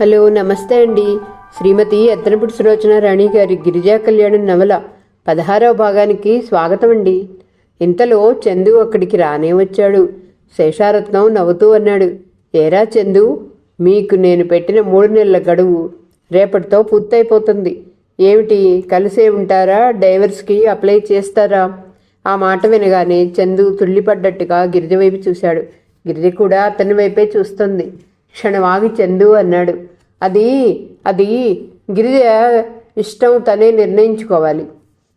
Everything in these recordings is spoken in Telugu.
హలో నమస్తే అండి. శ్రీమతి ఎత్తనపుడి సులోచన రాణి గారి గిరిజా కళ్యాణం నవల పదహారవ భాగానికి స్వాగతం అండి. ఇంతలో చందు అక్కడికి రానే వచ్చాడు. శేషారత్నం నవ్వుతూ అన్నాడు ఏరా చందు మీకు నేను పెట్టిన మూడు నెలల గడువు రేపటితో పూర్తయిపోతుంది. ఏమిటి కలిసే ఉంటారా? డైవర్స్కి అప్లై చేస్తారా? ఆ మాట వినగానే చందు తుళ్ళిపడ్డట్టుగా గిరిజ వైపు చూశాడు. గిరిజ కూడా అతని వైపే చూస్తుంది. క్షణమాగి చందు అన్నాడు. అది అది గిరిజ ఇష్టం తనే నిర్ణయించుకోవాలి.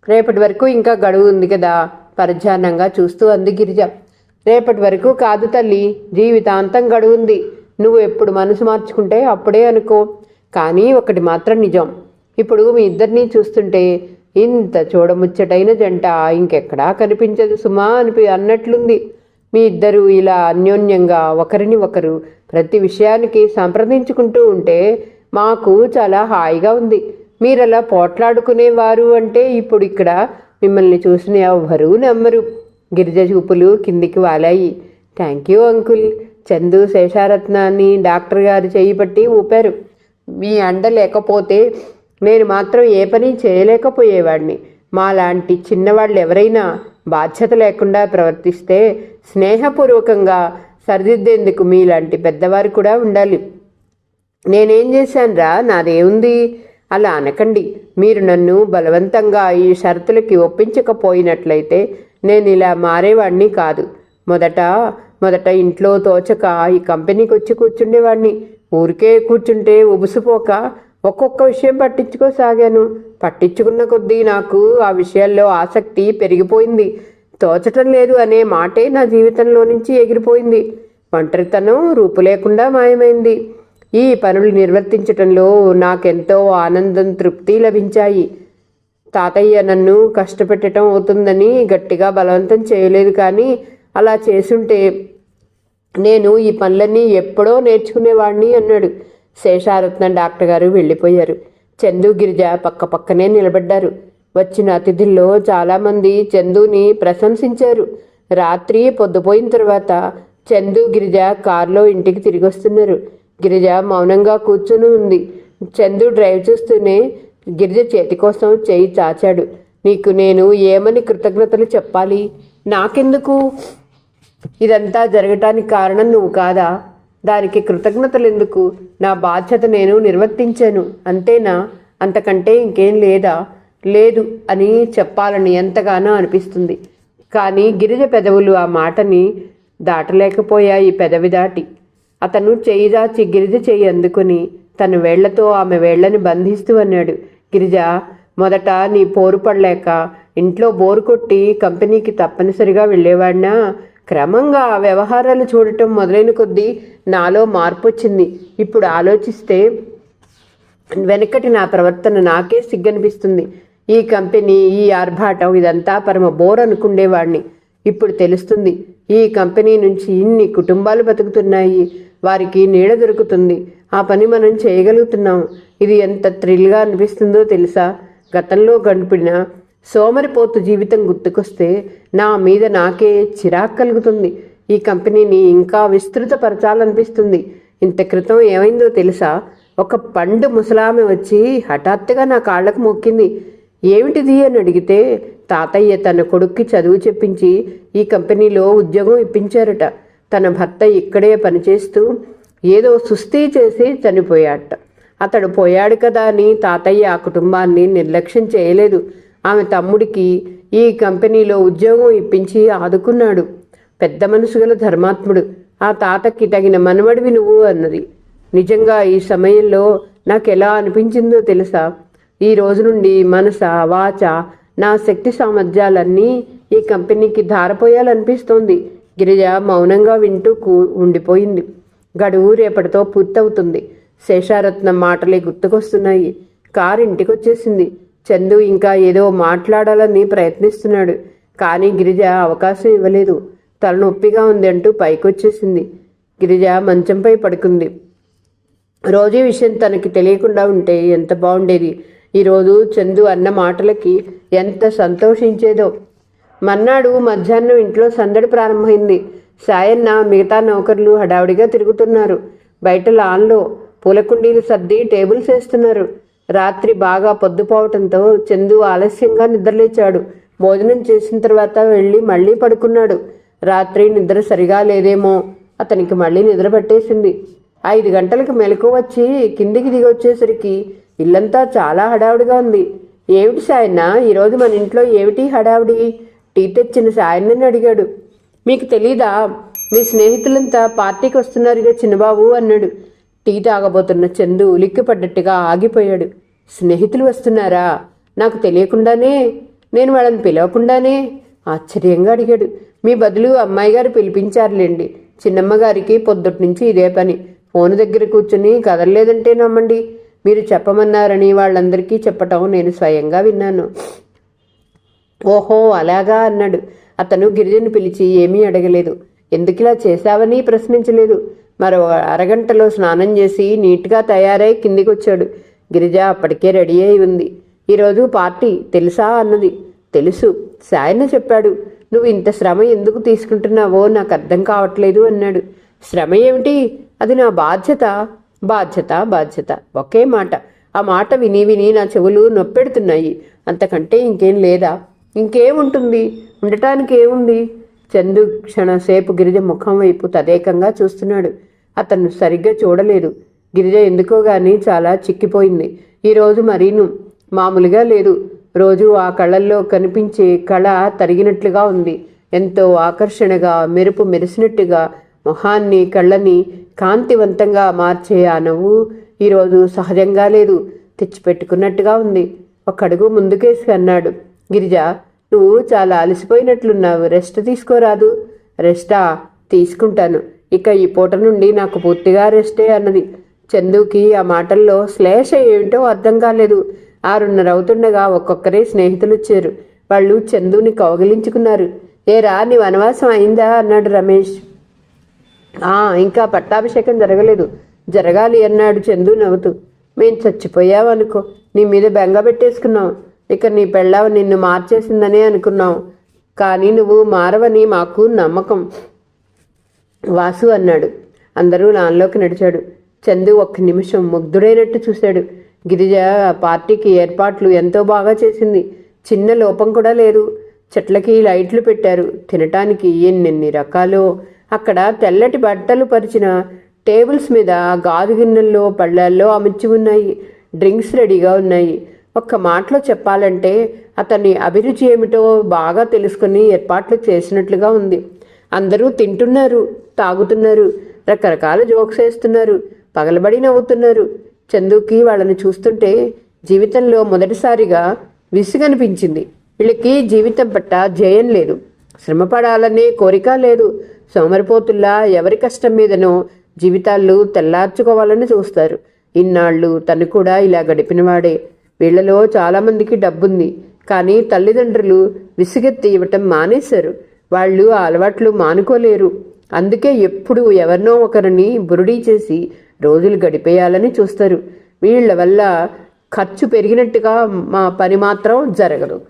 రేపటి వరకు ఇంకా గడువు ఉంది కదా పరధ్యానంగా చూస్తూ అంది గిరిజ. రేపటి వరకు కాదు తల్లి జీవితాంతం గడువు ఉంది. నువ్వు ఎప్పుడు మనసు మార్చుకుంటే అప్పుడే అనుకో. కానీ ఒకటి మాత్రం నిజం. ఇప్పుడు మీ ఇద్దరినీ చూస్తుంటే ఇంత చూడముచ్చటైన జంట ఇంకెక్కడా కనిపించదు సుమా అనిపి అన్నట్లుంది. మీ ఇద్దరు ఇలా అన్యోన్యంగా ఒకరిని ఒకరు ప్రతి విషయానికి సంప్రదించుకుంటూ ఉంటే మాకు చాలా హాయిగా ఉంది. మీరు అలా పోట్లాడుకునేవారు అంటే ఇప్పుడు ఇక్కడ మిమ్మల్ని చూసిన ఎవ్వరూ నమ్మరు. గిరిజ చూపులు కిందికి వాలాయి. Thank you uncle. చందు శేషారత్నాన్ని డాక్టర్ గారు చేయి పట్టి ఊపారు. మీ అండ లేకపోతే నేను మాత్రం ఏ పని చేయలేకపోయేవాడిని. మాలాంటి చిన్నవాళ్ళు ఎవరైనా బాధ్యత లేకుండా ప్రవర్తిస్తే స్నేహపూర్వకంగా సరిదిద్దేందుకు మీలాంటి పెద్దవారు కూడా ఉండాలి. నేనేం చేశానురా? నాదేముంది అలా అనకండి. మీరు నన్ను బలవంతంగా ఈ షరతులకి ఒప్పించకపోయినట్లయితే నేను ఇలా మారేవాడిని కాదు. మొదట మొదట ఇంట్లో తోచక ఈ కంపెనీకి వచ్చి కూర్చుండేవాడిని ఊరికే కూర్చుంటే ఉబుసుపోక ఒక్కొక్క విషయం పట్టించుకోసాగాను. పట్టించుకున్న కొద్దీ నాకు ఆ విషయాల్లో ఆసక్తి పెరిగిపోయింది. తోచటం లేదు అనే మాటే నా జీవితంలో నుంచి ఎగిరిపోయింది. ఒంటరితనం రూపు లేకుండా మాయమైంది. ఈ పనులు నిర్వర్తించటంలో నాకెంతో ఆనందం తృప్తి లభించాయి. తాతయ్య నన్ను కష్టపెట్టడం అవుతుందని గట్టిగా బలవంతం చేయలేదు కానీ అలా చేసుంటే నేను ఈ పనులన్నీ ఎప్పుడో నేర్చుకునేవాడిని అన్నాడు. శేషారత్నం డాక్టర్ గారు వెళ్ళిపోయారు. చందు గిరిజ పక్క పక్కనే నిలబడ్డారు. వచ్చిన అతిథుల్లో చాలామంది చందుని ప్రశంసించారు. రాత్రి పొద్దుపోయిన తర్వాత చందు గిరిజ కారులో ఇంటికి తిరిగి వస్తున్నారు. గిరిజ మౌనంగా కూర్చుని ఉంది. చందు డ్రైవ్ చూస్తూనే గిరిజ చేతి కోసం చేయి చాచాడు. నీకు నేను ఏమని కృతజ్ఞతలు చెప్పాలి? నాకెందుకు? ఇదంతా జరగటానికి కారణం నువ్వు కాదా? దానికి కృతజ్ఞతలు ఎందుకు నా బాధ్యత నేను నిర్వర్తించాను. అంతేనా? అంతకంటే ఇంకేం లేదా? లేదు అని చెప్పాలని ఎంతగానో అనిపిస్తుంది. కానీ గిరిజ పెదవులు ఆ మాటని దాటలేకపోయాయి పెదవి దాటి. అతను చేయి దాచి గిరిజ చేయి అందుకుని తన వేళ్ళతో ఆమె వేళ్ళని బంధిస్తూ అన్నాడు. గిరిజ మొదట నీ పోరు పడలేక ఇంట్లో బోరు కొట్టి కంపెనీకి తప్పనిసరిగా వెళ్ళేవాడినా? క్రమంగా ఆ వ్యవహారాలు చూడటం మొదలైన కొద్దీ నాలో మార్పు వచ్చింది ఇప్పుడు ఆలోచిస్తే వెనకటి నా ప్రవర్తన నాకే సిగ్గనిపిస్తుంది. ఈ కంపెనీ ఈ ఆర్భాటం ఇదంతా పరమ బోర్ అనుకుండేవాడిని ఇప్పుడు తెలుస్తుంది ఈ కంపెనీ నుంచి ఇన్ని కుటుంబాలు బతుకుతున్నాయి. వారికి నీడ దొరుకుతుంది. ఆ పని మనం చేయగలుగుతున్నాం. ఇది ఎంత థ్రిల్గా అనిపిస్తుందో తెలుసా? గతంలో గడిపిన సోమరిపోతు జీవితం గుర్తుకొస్తే నా మీద నాకే చిరాకు కలుగుతుంది. ఈ కంపెనీని ఇంకా విస్తృతపరచాలనిపిస్తుంది. ఇంత క్రితం ఏమైందో తెలుసా? ఒక పండు ముసలామె వచ్చి హఠాత్తుగా నా కాళ్ళకు మొక్కింది. ఏమిటిది అని అడిగితే తాతయ్య తన కొడుక్కి చదువు చెప్పించి ఈ కంపెనీలో ఉద్యోగం ఇప్పించారట. తన భర్త ఇక్కడే పనిచేస్తూ ఏదో సుస్థి చేసి చనిపోయాట. అతడు పోయాడు కదా అని తాతయ్య ఆ కుటుంబాన్ని నిర్లక్ష్యం చేయలేదు. ఆమె తమ్ముడికి ఈ కంపెనీలో ఉద్యోగం ఇప్పించి ఆదుకున్నాడు. పెద్ద మనసు గల ధర్మాత్ముడు. ఆ తాతకి తగిన మనవడివి నువ్వు అన్నది. నిజంగా ఈ సమయంలో నాకు ఎలా అనిపించిందో తెలుసా? ఈ రోజు నుండి మనస వాచ నా శక్తి సామర్థ్యాలన్నీ ఈ కంపెనీకి ధారపోయాలనిపిస్తోంది. గిరిజ మౌనంగా వింటూ కూ ఉండిపోయింది. గడువు రేపటితో పూర్తవుతుంది. శేషారత్నం మాటలే గుర్తుకొస్తున్నాయి. కారు ఇంటికొచ్చేసింది చందు ఇంకా ఏదో మాట్లాడాలని ప్రయత్నిస్తున్నాడు. కానీ గిరిజ అవకాశం ఇవ్వలేదు. తలనొప్పిగా ఉంది అంటూ పైకొచ్చేసింది. గిరిజ మంచంపై పడుకుంది. రోజు విషయం తనకి తెలియకుండా ఉంటే ఎంత బాగుండేది. ఈరోజు చందు అన్న మాటలకి ఎంత సంతోషించేదో. మన్నాడు మధ్యాహ్నం ఇంట్లో సందడి ప్రారంభమైంది. సాయన్న మిగతా నౌకర్లు హడావుడిగా తిరుగుతున్నారు. బయట లాన్లో పూల కుండీలు సర్ది టేబుల్స్ వేస్తున్నారు. రాత్రి బాగా పొద్దుపోవటంతో చందు ఆలస్యంగా నిద్రలేచాడు. భోజనం చేసిన తర్వాత వెళ్ళి మళ్ళీ పడుకున్నాడు. రాత్రి నిద్ర సరిగా లేదేమో. అతనికి మళ్ళీ నిద్ర పట్టేసింది. ఐదు గంటలకు మెలకు వచ్చి కిందికి దిగి వచ్చేసరికి ఇల్లంతా చాలా హడావుడిగా ఉంది. ఏమిటి సాయన్న ఈరోజు మన ఇంట్లో ఏమిటి హడావుడి? టీ తెచ్చిన సాయన్నని అడిగాడు. మీకు తెలీదా? మీ స్నేహితులంతా పార్టీకి వస్తున్నారుగా చిన్నబాబు అన్నాడు. టీ తాగబోతున్న చందు ఉలిక్కిపడ్డట్టుగా ఆగిపోయాడు. స్నేహితులు వస్తున్నారా? నాకు తెలియకుండానే నేను వాళ్ళని పిలవకుండానే? ఆశ్చర్యంగా అడిగాడు. మీ బదులు అమ్మాయి గారు పిలిపించారులేండి. చిన్నమ్మగారికి పొద్దుటి నుంచి ఇదే పని. ఫోన్ దగ్గర కూర్చుని కదలలేదంటే నమ్మండి. మీరు చెప్పమన్నారని వాళ్ళందరికీ చెప్పటం నేను స్వయంగా విన్నాను. ఓహో అలాగా అన్నాడు. అతను గిరిజను పిలిచి ఏమీ అడగలేదు. ఎందుకు ఇలా చేశావని ప్రశ్నించలేదు. మరో అరగంటలో స్నానం చేసి నీట్గా తయారై కిందికి వచ్చాడు గిరిజ అప్పటికే రెడీ అయి ఉంది. ఈరోజు పార్టీ తెలుసా అన్నది. తెలుసు సాయన్న చెప్పాడు. నువ్వు ఇంత శ్రమ ఎందుకు తీసుకుంటున్నావో నాకు అర్థం కావట్లేదు అన్నాడు. శ్రమ ఏమిటి? అది నా బాధ్యత. బాధ్యత బాధ్యత. ఒకే మాట. ఆ మాట విని విని నా చెవులు నొప్పెడుతున్నాయి. అంతకంటే ఇంకేం లేదా? ఇంకేముంటుంది? ఉండటానికి ఏముంది? చందు క్షణసేపు గిరిజ ముఖం వైపు తదేకంగా చూస్తున్నాడు. అతను సరిగ్గా చూడలేదు. గిరిజ ఎందుకో గాని చాలా చిక్కిపోయింది. ఈరోజు మరీను మామూలుగా లేదు. రోజు ఆ కళ్ళల్లో కనిపించే కళ తరిగినట్లుగా ఉంది. ఎంతో ఆకర్షణగా మెరుపు మెరిసినట్టుగా మొహాన్ని కళ్ళని కాంతివంతంగా మార్చే ఆ నవ్వు ఈరోజు సహజంగా లేదు. తెచ్చిపెట్టుకున్నట్టుగా ఉంది. ఒక అడుగు ముందుకేసి అన్నాడు. గిరిజ నువ్వు చాలా అలసిపోయినట్లున్నావు. రెస్ట్ తీసుకోరాదు. రెస్టా? తీసుకుంటాను. ఇక ఈ పూట నుండి నాకు పూర్తిగా రెస్టే అన్నది. చందుకి ఆ మాటల్లో శ్లేష ఏమిటో అర్థం కాలేదు. ఆరున్నర అవుతుండగా ఒక్కొక్కరే స్నేహితులు వచ్చారు వాళ్ళు చందుని కౌగిలించుకున్నారు. ఏరా నీ వనవాసం అయిందా? అన్నాడు రమేష్. ఆ ఇంకా పట్టాభిషేకం జరగలేదు. జరగాలి అన్నాడు చందు నవ్వుతూ. మేం చచ్చిపోయావనుకో నీ మీద బెంగ పెట్టేసుకున్నాం. ఇక నీ పెళ్ళావు నిన్ను మార్చేసిందనే అనుకున్నాం. కానీ నువ్వు మారవని మాకు నమ్మకం. వాసు అన్నాడు. అందరూ లాన్లోకి నడిచాడు. చందు ఒక్క నిమిషం ముగ్ధుడైనట్టు చూశాడు. గిరిజ పార్టీకి ఏర్పాట్లు ఎంతో బాగా చేసింది. చిన్న లోపం కూడా లేదు. చెట్లకి లైట్లు పెట్టారు. తినటానికి ఎన్నెన్ని రకాలు. అక్కడ తెల్లటి బట్టలు పరిచిన టేబుల్స్ మీద గాజు గిన్నెల్లో పళ్ళల్లో అమర్చి ఉన్నాయి. డ్రింక్స్ రెడీగా ఉన్నాయి. ఒక్క మాటలో చెప్పాలంటే అతని అభిరుచి ఏమిటో బాగా తెలుసుకుని ఏర్పాట్లు చేసినట్లుగా ఉంది. అందరూ తింటున్నారు. తాగుతున్నారు. రకరకాల జోక్స్ వేస్తున్నారు. పగలబడి నవ్వుతున్నారు. చందుకి వాళ్ళని చూస్తుంటే జీవితంలో మొదటిసారిగా విసుగనిపించింది. వీళ్ళకి జీవితం పట్ట జయం లేదు. శ్రమపడాలనే కోరిక లేదు. సోమరిపోతుల్లా ఎవరి కష్టం మీదనో జీవితాలు తెల్లార్చుకోవాలని చూస్తారు. ఇన్నాళ్ళు తను కూడా ఇలా గడిపినవాడే. వీళ్ళలో చాలామందికి డబ్బుంది. కానీ తల్లిదండ్రులు విసుగెత్తి ఇవ్వటం మానేశారు. వాళ్ళు ఆ అలవాట్లు మానుకోలేరు. అందుకే ఎప్పుడు ఎవరినో ఒకరిని బురుడీ చేసి రోజులు గడిపేయాలని చూస్తారు. వీళ్ళ వల్ల ఖర్చు పెరిగినట్టుగా మా పని మాత్రం జరగదు.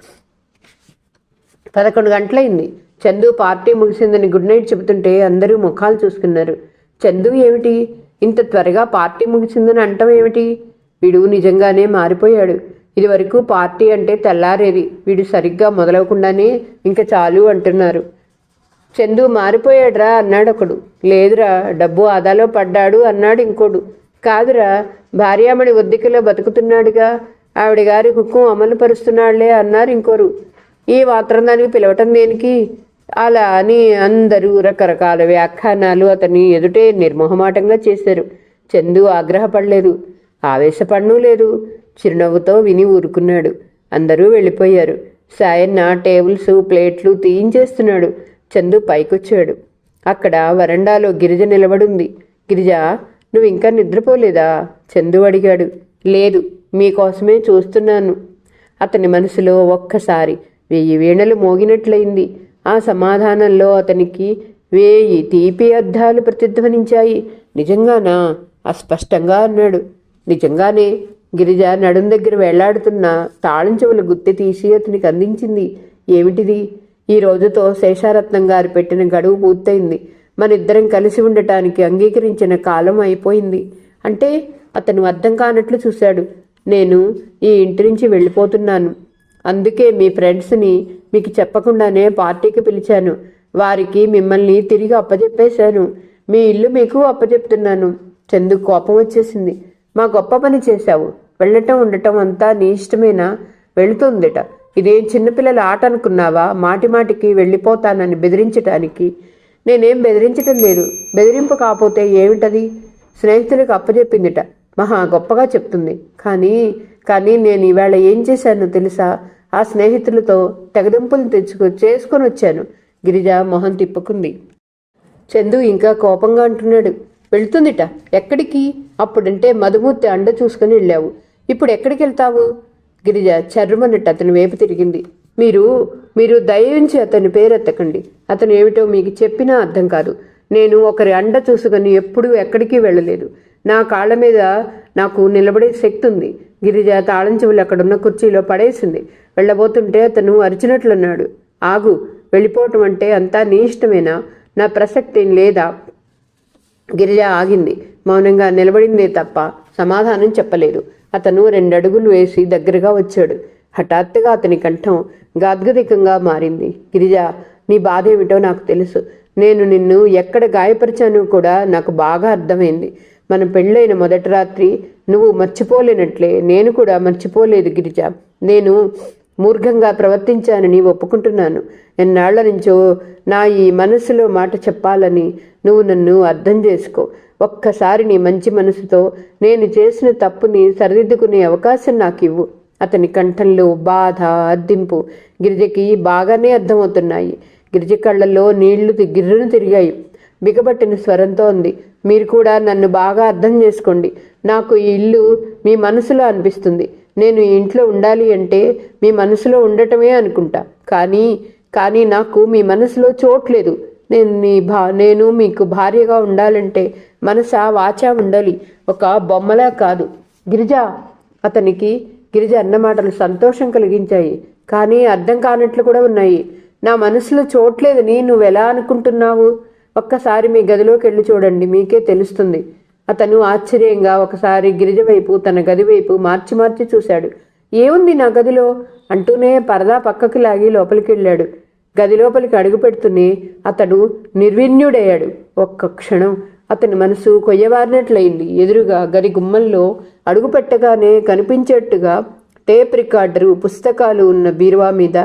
పదకొండు గంటలైంది. చందు పార్టీ ముగిసిందని గుడ్ నైట్ చెబుతుంటే అందరూ ముఖాలు చూసుకున్నారు. చందు ఏమిటి? ఇంత త్వరగా పార్టీ ముగిసిందని అంటం ఏమిటి? వీడు నిజంగానే మారిపోయాడు. ఇదివరకు పార్టీ అంటే తెల్లారేది. వీడు సరిగ్గా మొదలవకుండానే ఇంకా చాలు అంటున్నారు. చందు మారిపోయాడురా అన్నాడు ఒకడు. లేదురా డబ్బు ఆదాలో పడ్డాడు అన్నాడు ఇంకోడు. కాదురా భార్యామణి ఒద్దికలో బతుకుతున్నాడుగా. ఆవిడ గారి హుక్కుం అమలు పరుస్తున్నాడులే అన్నారు ఇంకోరు. ఈ మాత్రం దానికి పిలవటం దేనికి? అలా అని అందరూ రకరకాల వ్యాఖ్యానాలు అతని ఎదుటే నిర్మోహమాటంగా చేశారు. చందు ఆగ్రహపడలేదు. ఆవేశపడనూ లేదు. చిరునవ్వుతో విని ఊరుకున్నాడు. అందరూ వెళ్ళిపోయారు. సాయన్న టేబుల్స్ ప్లేట్లు తీయించేస్తున్నాడు. చందు పైకొచ్చాడు. అక్కడ వరండాలో గిరిజ నిలబడుంది. గిరిజ నువ్వు ఇంకా నిద్రపోలేదా? చందు అడిగాడు. లేదు మీకోసమే చూస్తున్నాను. అతని మనసులో ఒక్కసారి వెయ్యి వీణలు మోగినట్లయింది. ఆ సమాధానంలో అతనికి వేయి తీపి అర్థాలు ప్రతిధ్వనించాయి. నిజంగానా? అస్పష్టంగా అన్నాడు. నిజంగానే గిరిజ నడుం దగ్గర వేళ్ళాడుతున్న తాళం చెవుల గుత్తి తీసి అతనికి అందించింది. ఏమిటిది? ఈ రోజుతో శేషారత్నం గారు పెట్టిన గడువు పూర్తయింది. మన ఇద్దరం కలిసి ఉండటానికి అంగీకరించిన కాలం అయిపోయింది. అంటే అతను అర్థం కానట్లు చూశాడు. నేను ఈ ఇంటి నుంచి వెళ్ళిపోతున్నాను. అందుకే మీ ఫ్రెండ్స్ని మీకు చెప్పకుండానే పార్టీకి పిలిచాను. వారికి మిమ్మల్ని తిరిగి అప్పచెప్పేశాను మీ ఇల్లు మీకు అప్పచెప్తున్నాను చందు కోపం వచ్చేసింది. మా గొప్ప పని చేశావు. వెళ్ళటం ఉండటం అంతా నీ ఇష్టమేనా? వెళుతుందిట. ఇదేం చిన్నపిల్లల ఆట అనుకున్నావా? మాటి మాటికి వెళ్ళిపోతానని బెదిరించటానికి. నేనేం బెదిరించటం లేదు. బెదిరింపు కాకపోతే ఏమిటది? స్నేహితులకు అప్పచెప్పిందిట మహా గొప్పగా చెప్తుంది. కానీ కానీ నేను ఇవాళ ఏం చేశానో తెలుసా? ఆ స్నేహితులతో తెగదింపులు తెచ్చుకు చేసుకొని వచ్చాను. గిరిజ మొహం తిప్పుకుంది. చందు ఇంకా కోపంగా అంటున్నాడు. వెళ్తుందిట. ఎక్కడికి? అప్పుడంటే మధుమూర్తి అండ చూసుకుని వెళ్ళావు. ఇప్పుడు ఎక్కడికి వెళ్తావు గిరిజ చర్మన్నట్టు అతని వైపు తిరిగింది. మీరు మీరు దయించి అతని పేరెత్తకండి అతను ఏమిటో మీకు చెప్పినా అర్థం కాదు. నేను ఒకరి అండ చూసుకొని ఎప్పుడూ ఎక్కడికి వెళ్ళలేదు. నా కాళ్ళ మీద నాకు నిలబడే శక్తి ఉంది గిరిజ తాళం చెవులు అక్కడున్న కుర్చీలో పడేసింది. వెళ్ళబోతుంటే అతను అరిచినట్లున్నాడు. ఆగు వెళ్ళిపోవటం అంటే అంతా నీ ఇష్టమేనా? నా ప్రసక్తి లేదా? గిరిజ ఆగింది. మౌనంగా నిలబడిందే తప్ప సమాధానం చెప్పలేదు. అతను రెండడుగులు వేసి దగ్గరగా వచ్చాడు. హఠాత్తుగా అతని కంఠం గాద్గదికంగా మారింది. గిరిజ నీ బాధ ఏమిటో నాకు తెలుసు. నేను నిన్ను ఎక్కడ గాయపరిచానో కూడా నాకు బాగా అర్థమైంది. మన పెళ్ళైన మొదటి రాత్రి నువ్వు మర్చిపోలేనట్లే. నేను కూడా మర్చిపోలేదు గిరిజ. నేను మూర్ఘంగా ప్రవర్తించానని ఒప్పుకుంటున్నాను. ఎన్నాళ్ళ నుంచో నా ఈ మనసులో మాట చెప్పాలని నువ్వు నన్ను అర్థం చేసుకో. ఒక్కసారి నీ మంచి మనసుతో నేను చేసిన తప్పుని సరిదిద్దుకునే అవకాశం నాకు ఇవ్వు అతని కంఠంలో బాధ అద్దింపు గిరిజకి బాగానే అర్థమవుతున్నాయి. గిరిజ కళ్ళల్లో నీళ్ళు గిర్రను గిర్రును తిరిగాయి. బిగబట్టిన స్వరంతో ఉంది మీరు కూడా నన్ను బాగా అర్థం చేసుకోండి. నాకు ఈ ఇల్లు మీ మనసులో అనిపిస్తుంది. నేను ఈ ఇంట్లో ఉండాలి అంటే మీ మనసులో ఉండటమే అనుకుంటా. కానీ కానీ నాకు మీ మనసులో చోట్లేదు నేను నీ భా నేను మీకు భార్యగా ఉండాలంటే మనస వాచ ఉండాలి. ఒక బొమ్మలా కాదు. గిరిజ అతనికి గిరిజ అన్నమాటలు సంతోషం కలిగించాయి. కానీ అర్థం కానట్లు కూడా ఉన్నాయి. నా మనసులో చోట్లేదని నువ్వు నువ్వెలా అనుకుంటున్నావు? ఒక్కసారి మీ గదిలోకి వెళ్ళి చూడండి. మీకే తెలుస్తుంది. అతను ఆశ్చర్యంగా ఒకసారి గిరిజ వైపు తన గది వైపు మార్చి మార్చి చూశాడు. ఏముంది నా గదిలో? అంటూనే పరదా పక్కకి లాగి లోపలికి వెళ్ళాడు గది లోపలికి అడుగు పెడుతూనే అతడు నిర్విణ్యుడయ్యాడు ఒక్క క్షణం అతని మనసు కొయ్యవారినట్లయింది. ఎదురుగా గది గుమ్మంలో అడుగుపెట్టగానే కనిపించేట్టుగా టేప్ రికార్డరు పుస్తకాలు ఉన్న బీరువా మీద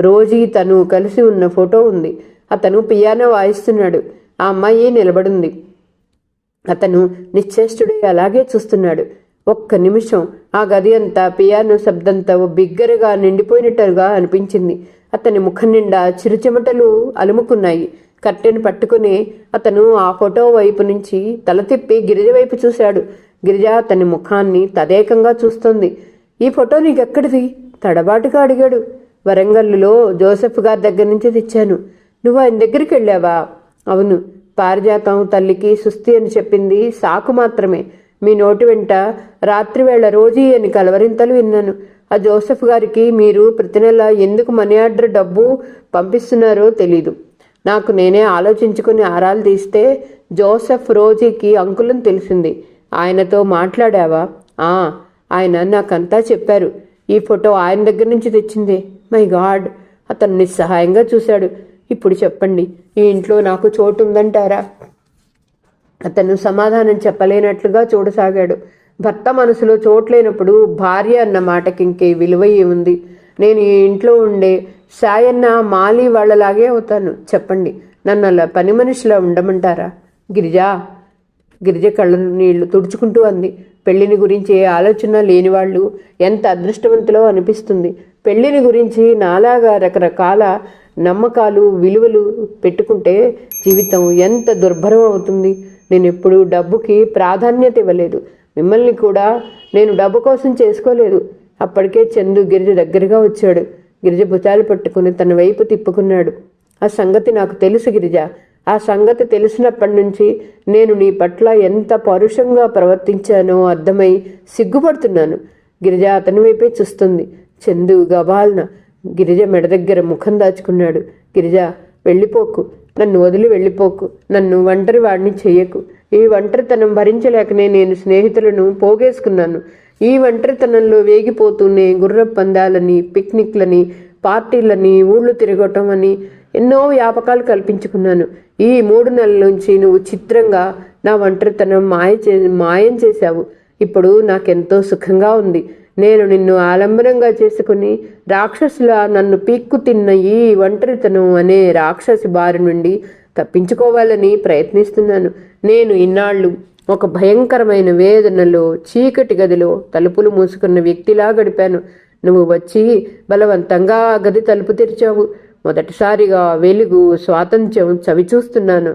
రోజీ తను కలిసి ఉన్న ఫోటో ఉంది. అతను పియానో వాయిస్తున్నాడు. ఆ అమ్మాయి నిలబడింది. అతను నిశ్చేష్టుడై అలాగే చూస్తున్నాడు. ఒక్క నిమిషం. ఆ గది అంతా పియానో శబ్దంతో బిగ్గరగా నిండిపోయినట్టుగా అనిపించింది. అతని ముఖం నిండా చిరుచెమటలు అలుముకున్నాయి. కట్టెను పట్టుకుని అతను ఆ ఫోటో వైపు నుంచి తల తిప్పి గిరిజ వైపు చూశాడు. గిరిజ అతని ముఖాన్ని తదేకంగా చూస్తోంది. ఈ ఫోటో నీకెక్కడిది? తడబాటుగా అడిగాడు. వరంగల్లులో జోసెఫ్ గారి దగ్గర నుంచి తెచ్చాను. నువ్వు ఆయన దగ్గరికి వెళ్ళావా? అవును. పారిజాతం తల్లికి సుస్థి అని చెప్పింది సాకు మాత్రమే. మీ నోటి వెంట రాత్రివేళ రోజీ అని కలవరింతలు విన్నాను. ఆ జోసెఫ్ గారికి మీరు ప్రతి నెల ఎందుకు మనీ ఆర్డర్ డబ్బు పంపిస్తున్నారో తెలీదు. నాకు నేనే ఆలోచించుకుని ఆరాలు తీస్తే జోసెఫ్ రోజీకి అంకులం తెలిసింది. ఆయనతో మాట్లాడావా? ఆ ఆయన నాకంతా చెప్పారు. ఈ ఫోటో ఆయన దగ్గర నుంచి తెచ్చింది. మై గాడ్ అతను నిస్సహాయంగా చూశాడు. ఇప్పుడు చెప్పండి ఈ ఇంట్లో నాకు చోటు ఉందంటారా అతను సమాధానం చెప్పలేనట్లుగా చూడసాగాడు. భర్త మనసులో చోట్లేనప్పుడు భార్య అన్న మాటకి ఇంకే విలువ ఏముంది? నేను ఈ ఇంట్లో ఉండే సాయన్న మాలి వాళ్ళలాగే అవుతాను. చెప్పండి నన్ను అలా పని మనిషిలా ఉండమంటారా? గిరిజా గిరిజ కళ్ళ నీళ్ళు తుడుచుకుంటూ అంది. పెళ్ళిని గురించి ఆలోచన లేని వాళ్ళు ఎంత అదృష్టవంతులో అనిపిస్తుంది. పెళ్ళిని గురించి నాలాగా రకరకాల నమ్మకాలు విలువలు పెట్టుకుంటే జీవితం ఎంత దుర్భరం అవుతుంది. నేను ఎప్పుడు డబ్బుకి ప్రాధాన్యత ఇవ్వలేదు. మిమ్మల్ని కూడా నేను డబ్బు కోసం చేసుకోలేదు. అప్పటికే చందు గిరిజ దగ్గరగా వచ్చాడు. గిరిజ భుజాలు పట్టుకుని తన వైపు తిప్పుకున్నాడు. ఆ సంగతి నాకు తెలుసు గిరిజ. ఆ సంగతి తెలిసినప్పటి నుంచి నేను నీ పట్ల ఎంత పరుషంగా ప్రవర్తించానో అర్థమై సిగ్గుపడుతున్నాను. గిరిజ అతని వైపే చూస్తుంది. చందు గబాల్న గిరిజ మెడ దగ్గర ముఖం దాచుకున్నాడు. గిరిజ వెళ్ళిపోకు. నన్ను వదిలి వెళ్ళిపోకు. నన్ను ఒంటరి వాడిని చెయ్యకు ఈ ఒంటరితనం భరించలేకనే నేను స్నేహితులను పోగేసుకున్నాను. ఈ ఒంటరితనంలో వేగిపోతూనే గుర్ర పందాలని పిక్నిక్లని పార్టీలని ఊళ్ళు తిరగటం అని ఎన్నో వ్యాపకాలు కల్పించుకున్నాను. ఈ మూడు నెలల నుంచి నువ్వు చిత్రంగా నా ఒంటరితనం మాయ చే మాయం చేశావు. ఇప్పుడు నాకెంతో సుఖంగా ఉంది. నేను నిన్ను ఆలంబనంగా చేసుకుని రాక్షసుల నన్ను పీక్కు తిన్న ఈ ఒంటరితనం అనే రాక్షసి బారి నుండి తప్పించుకోవాలని ప్రయత్నిస్తున్నాను. నేను ఇన్నాళ్ళు ఒక భయంకరమైన వేదనలో చీకటి గదిలో తలుపులు మూసుకున్న వ్యక్తిలా గడిపాను. నువ్వు వచ్చి బలవంతంగా ఆ గది తలుపు తెరిచావు. మొదటిసారిగా వెలుగు స్వాతంత్ర్యం చవిచూస్తున్నాను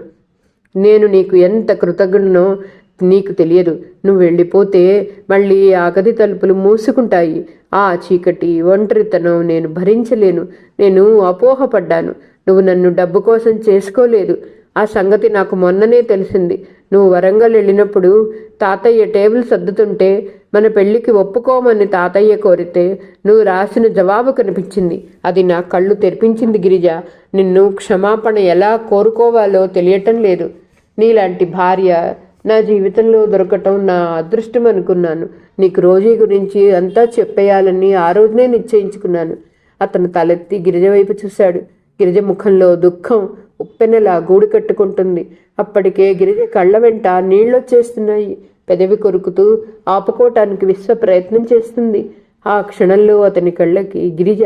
నేను నీకు ఎంత కృతజ్ఞనో నీకు తెలియదు. నువ్వు వెళ్ళిపోతే మళ్ళీ ఆ గది తలుపులు మూసుకుంటాయి. ఆ చీకటి ఒంటరితనం నేను భరించలేను. నేను అపోహపడ్డాను. నువ్వు నన్ను డబ్బు కోసం చేసుకోలేదు. ఆ సంగతి నాకు మొన్ననే తెలిసింది. నువ్వు వరంగల్ వెళ్ళినప్పుడు తాతయ్య టేబుల్ సర్దుతుంటే మన పెళ్ళికి ఒప్పుకోమని తాతయ్య కోరితే నువ్వు రాసిన జవాబు కనిపించింది. అది నా కళ్ళు తెరిపించింది గిరిజ. నిన్ను క్షమాపణ ఎలా కోరుకోవాలో తెలియటం లేదు. నీలాంటి భార్య నా జీవితంలో దొరకటం నా అదృష్టం అనుకున్నాను. నీకు రోజీ గురించి అంతా చెప్పేయాలని ఆ రోజునే నిశ్చయించుకున్నాను. అతను తలెత్తి గిరిజ వైపు చూశాడు. గిరిజ ముఖంలో దుఃఖం ఉప్పెనలా గూడు కట్టుకుంటుంది. అప్పటికే గిరిజ కళ్ళ వెంట నీళ్ళొచ్చేస్తున్నాయి. పెదవి కొరుకుతూ ఆపుకోవటానికి విశ్వ ప్రయత్నం చేస్తుంది. ఆ క్షణంలో అతని కళ్ళకి గిరిజ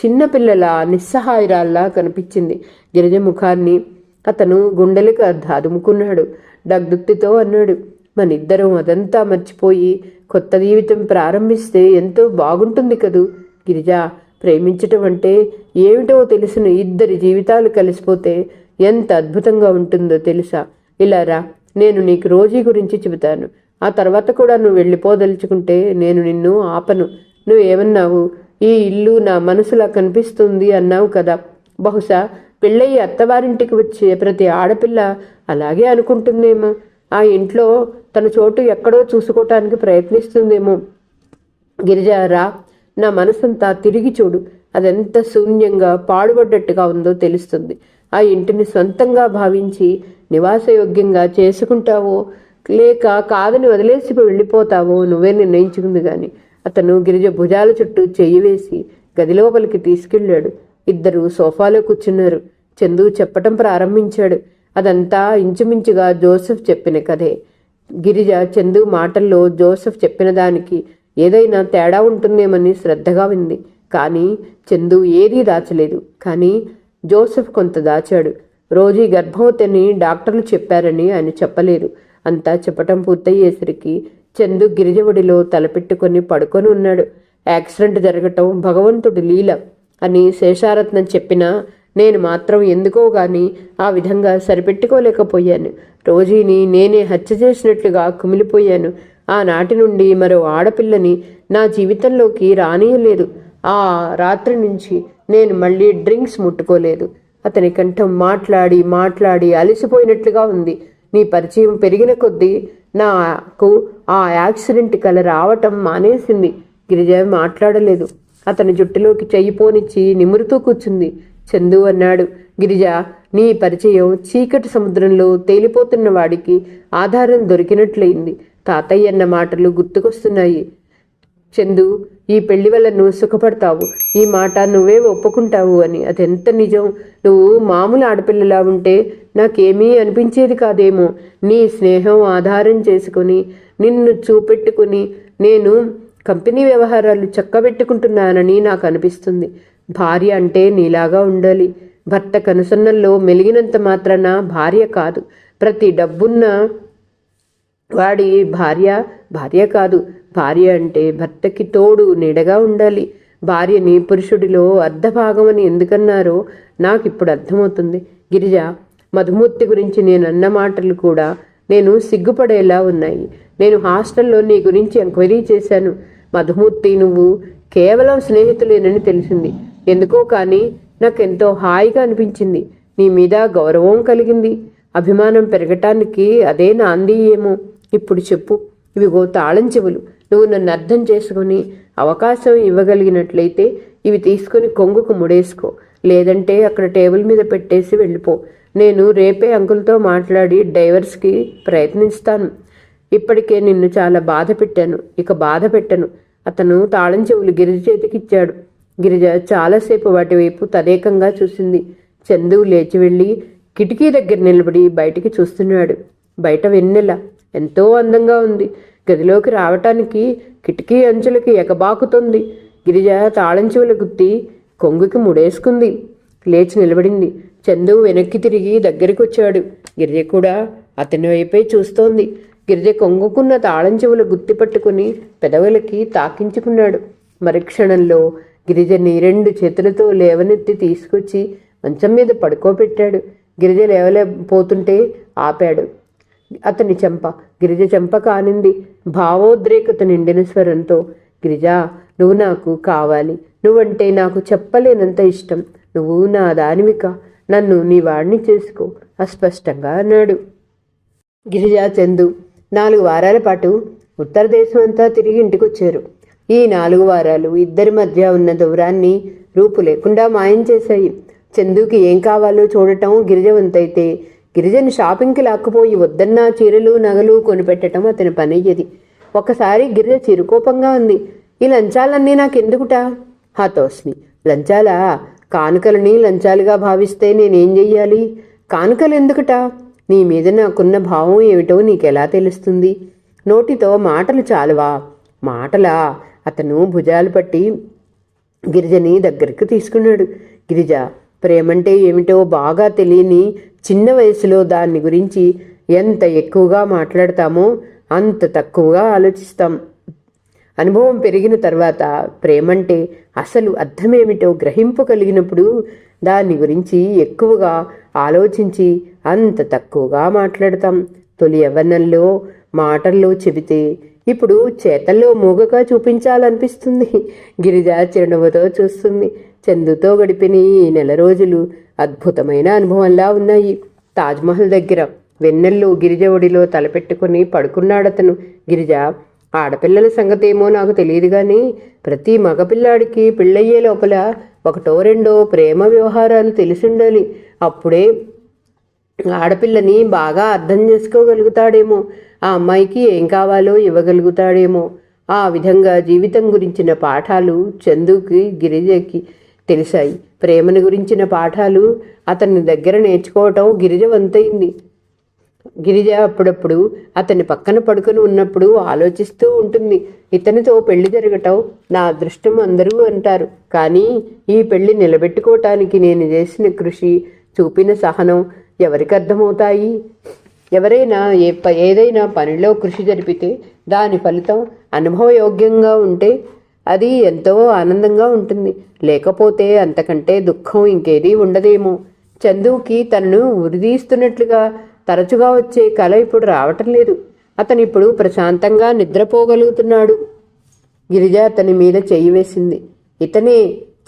చిన్నపిల్లల నిస్సహాయురాల్లా కనిపించింది. గిరిజ ముఖాన్ని అతను గుండెలకు దాదుముకున్నాడు. డగ్దుక్తితో అన్నాడు మనిద్దరం అదంతా మర్చిపోయి కొత్త జీవితం ప్రారంభిస్తే ఎంతో బాగుంటుంది కదూ గిరిజ. ప్రేమించటం అంటే ఏమిటో తెలిసిన ఇద్దరి జీవితాలు కలిసిపోతే ఎంత అద్భుతంగా ఉంటుందో తెలుసా? ఇలా రా నేను నీకు రోజీ గురించి చెబుతాను. ఆ తర్వాత కూడా నువ్వు వెళ్ళిపోదలుచుకుంటే నేను నిన్ను ఆపను. నువ్వు ఏమన్నావు ఈ ఇల్లు నా మనసులా కనిపిస్తుంది అన్నావు కదా. బహుశా పెళ్ళయి అత్తవారింటికి వచ్చే ప్రతి ఆడపిల్ల అలాగే అనుకుంటుందేమో. ఆ ఇంట్లో తన చోటు ఎక్కడో చూసుకోవటానికి ప్రయత్నిస్తుందేమో. గిరిజారా నా మనసంతా తిరిగి చూడు. అదెంత శూన్యంగా పాడుబడ్డట్టుగా ఉందో తెలుస్తుంది. ఆ ఇంటిని సొంతంగా భావించి నివాసయోగ్యంగా చేసుకుంటావో లేక కాదని వదిలేసి వెళ్ళిపోతావో నువ్వే నిర్ణయించుకుంది గాని. అతను గిరిజ భుజాల చుట్టూ చెయ్యి వేసి గదిలోపలికి తీసుకెళ్ళాడు. ఇద్దరు సోఫాలో కూర్చున్నారు. చందు చెప్పటం ప్రారంభించాడు. అదంతా ఇంచుమించుగా జోసెఫ్ చెప్పిన కథే. గిరిజ చందు మాటల్లో జోసెఫ్ చెప్పిన దానికి ఏదైనా తేడా ఉంటుందేమని శ్రద్ధగా వింది. కానీ చందు ఏదీ దాచలేదు. కానీ జోసెఫ్ కొంత దాచాడు. రోజీ గర్భవతిని డాక్టర్లు చెప్పారని ఆయన చెప్పలేదు. అంతా చెప్పటం పూర్తయ్యేసరికి చందు గిరిజవడిలో తలపెట్టుకొని పడుకొని ఉన్నాడు. యాక్సిడెంట్ జరగటం భగవంతుడి లీల అని శేషారత్నం చెప్పినా నేను మాత్రం ఎందుకో గాని ఆ విధంగా సరిపెట్టుకోలేకపోయాను. రోజీని నేనే హత్య చేసినట్లుగా కుమిలిపోయాను. ఆనాటి నుండి మరో ఆడపిల్లని నా జీవితంలోకి రానియలేదు. ఆ రాత్రి నుంచి నేను మళ్ళీ డ్రింక్స్ ముట్టుకోలేదు. అతని కంఠం మాట్లాడి మాట్లాడి అలసిపోయినట్లుగా ఉంది. నీ పరిచయం పెరిగిన కొద్దీ నాకు ఆ యాక్సిడెంట్ కల రావటం మానేసింది. గిరిజ మాట్లాడలేదు. అతని జుట్టులోకి చెయ్యి పోనిచ్చి నిమురుతూ కూర్చుంది. చందు అన్నాడు గిరిజ నీ పరిచయం చీకటి సముద్రంలో తేలిపోతున్న వాడికి ఆధారం దొరికినట్లయింది. తాతయ్యన్న మాటలు గుర్తుకొస్తున్నాయి. చందు ఈ పెళ్ళి వల్ల నువ్వు సుఖపడతావు. ఈ మాట నువ్వే ఒప్పుకుంటావు అని. అదెంత నిజం? నువ్వు మామూలు ఆడపిల్లలా ఉంటే నాకేమీ అనిపించేది కాదేమో. నీ స్నేహం ఆధారం చేసుకుని నిన్ను చూపెట్టుకుని నేను కంపెనీ వ్యవహారాలు చక్కబెట్టుకుంటున్నానని నాకు అనిపిస్తుంది భార్య అంటే నీలాగా ఉండాలి. భర్త కనుసన్నల్లో మెలిగినంత మాత్రాన భార్య కాదు. ప్రతి డబ్బున్న వాడి భార్య భార్య కాదు భార్య అంటే భర్తకి తోడు నీడగా ఉండాలి. భార్యని పురుషుడిలో అర్ధభాగమని ఎందుకన్నారో నాకు ఇప్పుడు అర్థమవుతుంది. గిరిజ మధుమూర్తి గురించి నేను అన్న మాటలు కూడా నేను సిగ్గుపడేలా ఉన్నాయి. నేను హాస్టల్లో నీ గురించి ఎంక్వైరీ చేశాను. మధుమూర్తి నువ్వు కేవలం స్నేహితులేనని తెలిసింది. ఎందుకో కానీ నాకెంతో హాయిగా అనిపించింది. నీ మీద గౌరవం కలిగింది. అభిమానం పెరగటానికి అదే నాంది ఏమో. ఇప్పుడు చెప్పు. ఇవిగో తాళం చెవులు. నువ్వు నన్ను అర్థం చేసుకుని అవకాశం ఇవ్వగలిగినట్లయితే ఇవి తీసుకుని కొంగుకు ముడేసుకో. లేదంటే అక్కడ టేబుల్ మీద పెట్టేసి వెళ్ళిపో. నేను రేపే అంకుల్తో మాట్లాడి డైవర్స్కి ప్రయత్నిస్తాను. ఇప్పటికే నిన్ను చాలా బాధ పెట్టాను. ఇక బాధ పెట్టను. అతను తాళం చెవులు గిరిజ చేతికిచ్చాడు గిరిజ చాలాసేపు వాటి వైపు తదేకంగా చూసింది. చందు లేచి వెళ్ళి కిటికీ దగ్గర నిలబడి బయటికి చూస్తున్నాడు. బయట వెన్నెల. ఎంతో అందంగా ఉంది. గదిలోకి రావటానికి కిటికీ అంచులకి ఎగబాకుతుంది. గిరిజ తాళం చెవుల గుత్తి కొంగుకి ముడేసుకుంది. లేచి నిలబడింది. చందు వెనక్కి తిరిగి దగ్గరికి వచ్చాడు గిరిజ కూడా అతని వైపే చూస్తోంది. గిరిజ కొంగుకున్న తాళం చెవుల గుత్తి పట్టుకుని పెదవులకి తాకించుకున్నాడు. మరుక్షణంలో గిరిజని రెండు చేతులతో లేవనెత్తి తీసుకొచ్చి మంచం మీద పడుకోబెట్టాడు. గిరిజ లేవలేకపోతుంటే ఆపాడు. అతని చెంప గిరిజ చెంప కానింది. భావోద్రేకత నిండిన స్వరంతో గిరిజ నువ్వు నాకు కావాలి. నువ్వంటే నాకు చెప్పలేనంత ఇష్టం. నువ్వు నా దానివిక. నన్ను నీ వాడిని చేసుకో. అస్పష్టంగా అన్నాడు. గిరిజ చందు నాలుగు వారాల పాటు ఉత్తర దేశం అంతా తిరిగి ఇంటికొచ్చారు. ఈ నాలుగు వారాలు ఇద్దరి మధ్య ఉన్న దూరాన్ని రూపు లేకుండా మాయం చేశాయి. చందుకి ఏం కావాలో చూడటం గిరిజ వంతైతే గిరిజను షాపింగ్కి లాక్కుపోయి వద్దన్న చీరలు నగలు కొనిపెట్టడం అతని పని అయ్యేది ఒకసారి గిరిజ చిరుకోపంగా ఉంది. ఈ లంచాలన్నీ నాకెందుకుట హతోస్మి. లంచాలా? కానుకలని లంచాలుగా భావిస్తే నేనేం చెయ్యాలి? కానుకలు ఎందుకుట నీ మీద నాకున్న భావం ఏమిటో నీకెలా తెలుస్తుంది? నోటితో మాటలు చాలువా? మాటలా? అతను భుజాలు పట్టి గిరిజని దగ్గరికి తీసుకున్నాడు. గిరిజ ప్రేమంటే ఏమిటో బాగా తెలియని చిన్న వయసులో దాన్ని గురించి ఎంత ఎక్కువగా మాట్లాడతామో అంత తక్కువగా ఆలోచిస్తాం. అనుభవం పెరిగిన తర్వాత ప్రేమంటే అసలు అర్థమేమిటో గ్రహింపు కలిగినప్పుడు దాని గురించి ఎక్కువగా ఆలోచించి అంత తక్కువగా మాట్లాడతాం. తొలి యవ్వనంలో మాటల్లో చెబితే ఇప్పుడు చేతల్లో మూగగా చూపించాలనిపిస్తుంది. గిరిజ చిరునవ్వుతో చూస్తుంది. చందుతో గడిపిన ఈ నెల రోజులు అద్భుతమైన అనుభవంలా ఉన్నాయి. తాజ్మహల్ దగ్గర వెన్నెల్లో గిరిజ ఒడిలో తలపెట్టుకుని పడుకున్నాడతను గిరిజ. ఆడపిల్లల సంగతేమో నాకు తెలియదు కానీ ప్రతి మగపిల్లాడికి పెళ్ళయ్యే లోపల ఒకటో రెండో ప్రేమ వ్యవహారాలు తెలిసిండాలి. అప్పుడే ఆడపిల్లని బాగా అర్థం చేసుకోగలుగుతాడేమో ఆ అమ్మాయికి ఏం కావాలో ఇవ్వగలుగుతాడేమో. ఆ విధంగా జీవితం గురించిన పాఠాలు చందుకి గిరిజకి తెలిసాయి ప్రేమను గురించిన పాఠాలు అతని దగ్గర నేర్చుకోవటం గిరిజ వంతైంది గిరిజ అప్పుడప్పుడు అతని పక్కన పడుకొని ఉన్నప్పుడు ఆలోచిస్తూ ఉంటుంది. ఇతనితో పెళ్ళి జరగటం నా అదృష్టం అందరూ అంటారు. కానీ ఈ పెళ్ళి నిలబెట్టుకోవటానికి నేను చేసిన కృషి చూపిన సహనం ఎవరికి అర్థమవుతాయి? ఎవరైనా ఏ ప ఏదైనా పనిలో కృషి జరిపితే దాని ఫలితం అనుభవయోగ్యంగా ఉంటే అది ఎంతో ఆనందంగా ఉంటుంది. లేకపోతే అంతకంటే దుఃఖం ఇంకేదీ ఉండదేమో. చందుకి తనను ఉరిదీస్తున్నట్లుగా తరచుగా వచ్చే కళ ఇప్పుడు రావటం లేదు. అతనిప్పుడు ప్రశాంతంగా నిద్రపోగలుగుతున్నాడు. గిరిజ అతని మీద చెయ్యి వేసింది. ఇతనే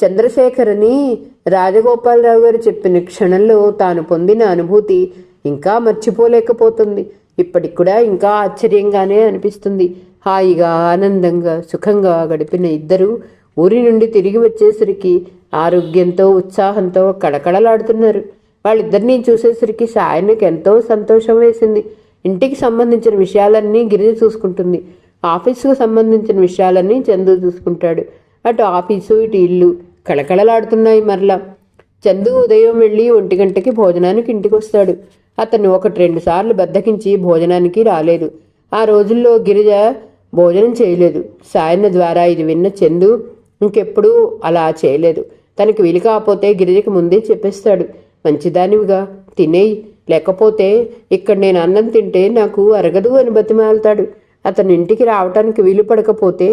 చంద్రశేఖరని రాజగోపాలరావు గారు చెప్పిన క్షణంలో తాను పొందిన అనుభూతి ఇంకా మర్చిపోలేకపోతుంది. ఇప్పటికి కూడా ఇంకా ఆశ్చర్యంగానే అనిపిస్తుంది. హాయిగా ఆనందంగా సుఖంగా గడిపిన ఇద్దరు ఊరి నుండి తిరిగి వచ్చేసరికి ఆరోగ్యంతో ఉత్సాహంతో కడకడలాడుతున్నారు వాళ్ళిద్దరినీ చూసేసరికి సాయనకు ఎంతో సంతోషం వేసింది. ఇంటికి సంబంధించిన విషయాలన్నీ గిరిజ చూసుకుంటుంది. ఆఫీసుకు సంబంధించిన విషయాలన్నీ చందు చూసుకుంటాడు. అటు ఆఫీసు ఇటు ఇల్లు కళకళలాడుతున్నాయి మరలా. చందు ఉదయం వెళ్ళి ఒంటి గంటకి భోజనానికి ఇంటికి వస్తాడు అతను ఒకటి రెండు సార్లు బద్దకించి భోజనానికి రాలేదు. ఆ రోజుల్లో గిరిజ భోజనం చేయలేదు. సాయన్న ద్వారా ఇది విన్న చందు ఇంకెప్పుడూ అలా చేయలేదు. తనకి వీలు కాకపోతే గిరిజకి ముందే చెప్పేస్తాడు. మంచిదానివిగా తినేయి. లేకపోతే ఇక్కడ నేను అన్నం తింటే నాకు అరగదు అని బతిమాలుతాడు. అతని ఇంటికి రావటానికి వీలు పడకపోతే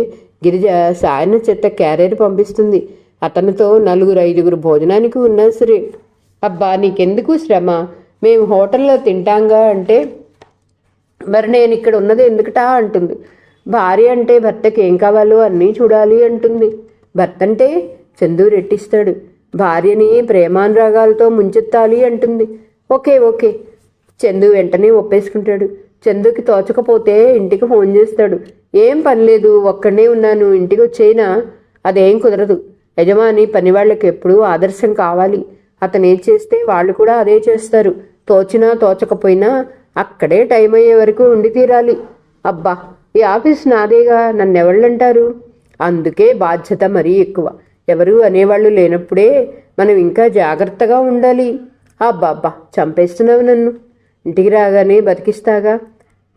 గిరిజ సాయన చెత్త క్యారేర్ పంపిస్తుంది. అతనితో నలుగురు ఐదుగురు భోజనానికి ఉన్నా సరే. అబ్బా నీకెందుకు శ్రమ? మేము హోటల్లో తింటాంగా అంటే మరి నేను ఇక్కడ ఉన్నది ఎందుకటా అంటుంది. భార్య అంటే భర్తకి ఏం కావాలో అన్నీ చూడాలి అంటుంది. భర్త అంటే చందు రెట్టిస్తాడు. భార్యని ప్రేమానురాగాలతో ముంచెత్తాలి అంటుంది. Okay okay. చందు వెంటనే ఒప్పేసుకుంటాడు. చందుకి తోచకపోతే ఇంటికి ఫోన్ చేస్తాడు. ఏం పని లేదు ఉన్నాను ఇంటికి వచ్చేనా అదేం కుదరదు. యజమాని పనివాళ్ళకి ఎప్పుడూ ఆదర్శం కావాలి. అతను ఏం చేస్తే వాళ్ళు కూడా అదే చేస్తారు. తోచినా తోచకపోయినా అక్కడే టైం అయ్యే వరకు ఉండి తీరాలి. అబ్బా! ఈ ఆఫీస్ నాదేగా నన్ను ఎవళ్ళంటారు అందుకే బాధ్యత మరీ ఎక్కువ. ఎవరు అనేవాళ్ళు లేనప్పుడే మనం ఇంకా జాగ్రత్తగా ఉండాలి. అబ్బాబ్బా చంపేస్తున్నావు నన్ను. ఇంటికి రాగానే బతికిస్తాగా.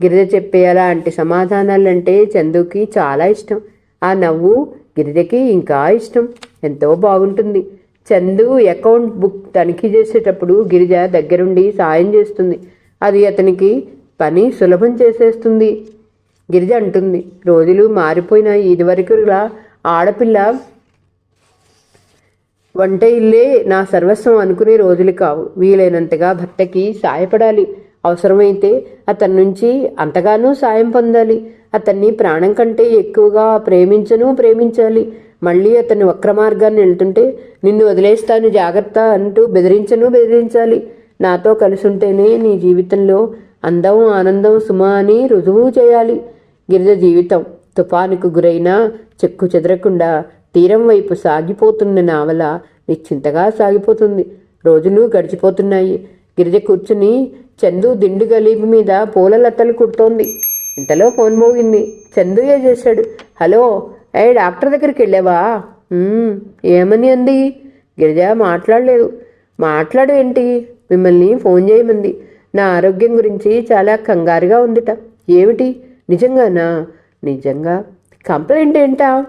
గిరిజ చెప్పే అలాంటి సమాధానాలంటే చందుకి చాలా ఇష్టం. ఆ నవ్వు గిరిజకి ఇంకా ఇష్టం. ఎంతో బాగుంటుంది. చందు అకౌంట్ బుక్ తనిఖీ చేసేటప్పుడు గిరిజ దగ్గరుండి సాయం చేస్తుంది. అది అతనికి పని సులభం చేసేస్తుంది. గిరిజ అంటుంది. రోజులు మారిపోయిన ఇదివరకులా ఆడపిల్ల వంట ఇల్లే నా సర్వస్వం అనుకునే రోజులు కావు. వీలైనంతగా భర్తకి సాయపడాలి. అవసరమైతే అతని నుంచి అంతగానూ సాయం పొందాలి. అతన్ని ప్రాణం కంటే ఎక్కువగా ప్రేమించను ప్రేమించాలి. మళ్ళీ అతన్ని వక్ర మార్గాన్ని వెళ్తుంటే నిన్ను వదిలేస్తాను జాగ్రత్త అంటూ బెదిరించను బెదిరించాలి. నాతో కలిసి ఉంటేనే నీ జీవితంలో అందం ఆనందం సుమ అని రుజువు చేయాలి. గిరిజ జీవితం తుఫానుకు గురైన చెక్కు చెదరకుండా తీరం వైపు సాగిపోతున్న నావల నిశ్చింతగా సాగిపోతుంది. రోజులు గడిచిపోతున్నాయి. గిరిజ కూర్చుని చందు దిండు గలీబు మీద పూల లతలు కుడుతోంది. ఇంతలో ఫోన్ మోగింది. చందు ఏ చేశాడు? హలో ఏ డాక్టర్ దగ్గరికి వెళ్ళావా? ఏమని అంది? గిరిజ మాట్లాడలేదు. మాట్లాడు ఏంటి? మిమ్మల్ని ఫోన్ చేయమంది. నా ఆరోగ్యం గురించి చాలా కంగారుగా ఉందిట. ఏమిటి? నిజంగానా? నిజంగా. కంప్లైంట్ ఏంటా?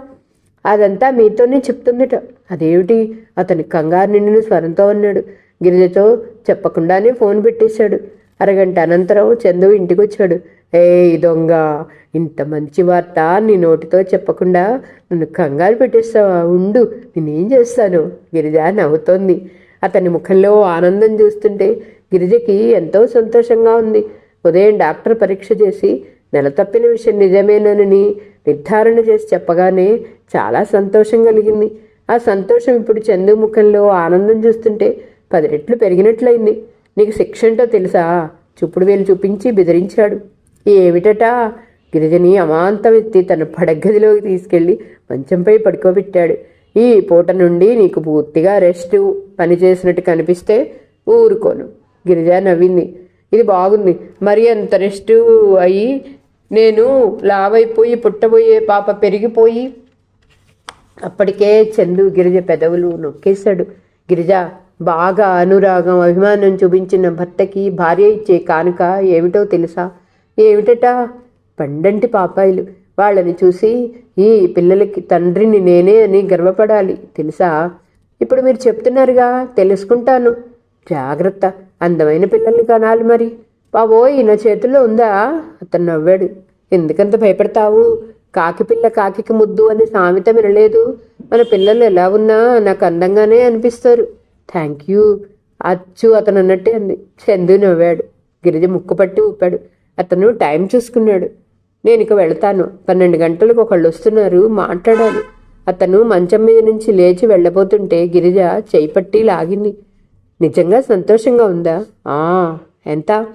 అదంతా మీతోనే చెప్తుందిట. అదేమిటి? అతని కంగారు నిండిన స్వరంతో అన్నాడు. గిరిజతో చెప్పకుండానే ఫోన్ పెట్టేశాడు. అరగంట అనంతరం చందు ఇంటికి వచ్చాడు ఏ దొంగ ఇంత మంచి వార్త నీ నోటితో చెప్పకుండా నన్ను కంగారు పెట్టేస్తావా? ఉండు నేనేం చేస్తాను? గిరిజ నవ్వుతోంది. అతని ముఖంలో ఆనందం చూస్తుంటే గిరిజకి ఎంతో సంతోషంగా ఉంది. ఉదయం డాక్టర్ పరీక్ష చేసి నెల తప్పిన విషయం నిజమేనని నిర్ధారణ చేసి చెప్పగానే చాలా సంతోషం కలిగింది. ఆ సంతోషం ఇప్పుడు చందు ముఖంలో ఆనందం చూస్తుంటే పది రెట్లు పెరిగినట్లయింది. నీకు శిక్ష ఏంటో తెలుసా? చూపుడు వేలు చూపించి బెదిరించాడు. ఏమిటటా? గిరిజని అమాంతం ఎత్తి తన పడగదిలోకి తీసుకెళ్ళి మంచంపై పడుకోబెట్టాడు. ఈ పూట నుండి నీకు పూర్తిగా రెస్ట్ పని చేసినట్టు కనిపిస్తే ఊరుకోను. గిరిజ నవ్వింది. ఇది బాగుంది. మరి అంత రెస్ట్ అయ్యి నేను లావైపోయి పుట్టబోయే పాప పెరిగిపోయి అప్పటికే చందు గిరిజ పెదవులు నొక్కేశాడు. గిరిజ బాగా అనురాగం అభిమానం చూపించిన భర్తకి భార్య ఇచ్చే కానుక ఏమిటో తెలుసా? ఏమిటట? పండంటి పాపాయిలు. వాళ్ళని చూసి ఈ పిల్లలకి తండ్రిని నేనే అని గర్వపడాలి. తెలుసా? ఇప్పుడు మీరు చెప్తున్నారుగా తెలుసుకుంటాను. జాగ్రత్త అందమైన పిల్లల్ని కనాలి మరి. బాబో ఈయన చేతిలో ఉందా? అతను నవ్వాడు. ఎందుకంత భయపడతావు? కాకి పిల్ల కాకికి ముద్దు అని సామెత వినలేదు. మన పిల్లలు ఎలా ఉన్నా నాకు అందంగానే అనిపిస్తారు. Thank you. అచ్చు అతను అన్నట్టే అంది. చందు నవ్వాడు. గిరిజ ముక్కు పట్టి ఊపాడు. అతను టైం చూసుకున్నాడు. నేను ఇక వెళతాను. పన్నెండు గంటలకు ఒకళ్ళు వస్తున్నారు. మాట్లాడాలి. అతను మంచం మీద నుంచి లేచి వెళ్ళబోతుంటే గిరిజ చేయి పట్టి లాగింది. నిజంగా సంతోషంగా ఉందా? ఆ ఎంత?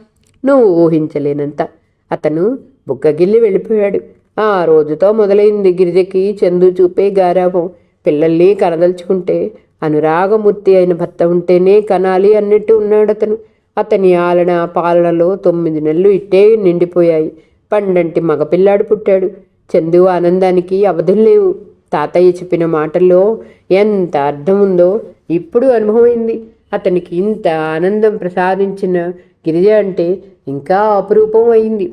నువ్వు ఊహించలేనంత. అతను బుగ్గగిల్లి వెళ్ళిపోయాడు. ఆ రోజుతో మొదలైంది గిరిజకి చందు చూపే గారాభం. పిల్లల్ని కనదలుచుకుంటే అనురాగమూర్తి అయిన భర్త ఉంటేనే కనాలి అన్నట్టు ఉన్నాడు అతను అతని ఆలన పాలనలో తొమ్మిది నెలలు ఇట్టే నిండిపోయాయి. పండంటి మగపిల్లాడు పుట్టాడు. చందు ఆనందానికి అవధులు లేవు. తాతయ్య చెప్పిన మాటల్లో ఎంత అర్థం ఉందో ఇప్పుడు అనుభవమైంది. అతనికి ఇంత ఆనందం ప్రసాదించిన గిరిజ అంటే ఇంకా అపురూపం అయింది.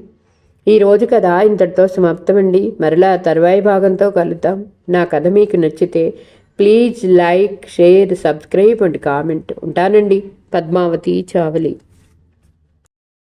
ఈ రోజు కథ ఇంతటితో సమాప్తమండి. మరలా తర్వాయి భాగంతో కలుద్దాం. నా కథ మీకు నచ్చితే please like share subscribe and comment. ఉంటానండి. పద్మావతి చావలి.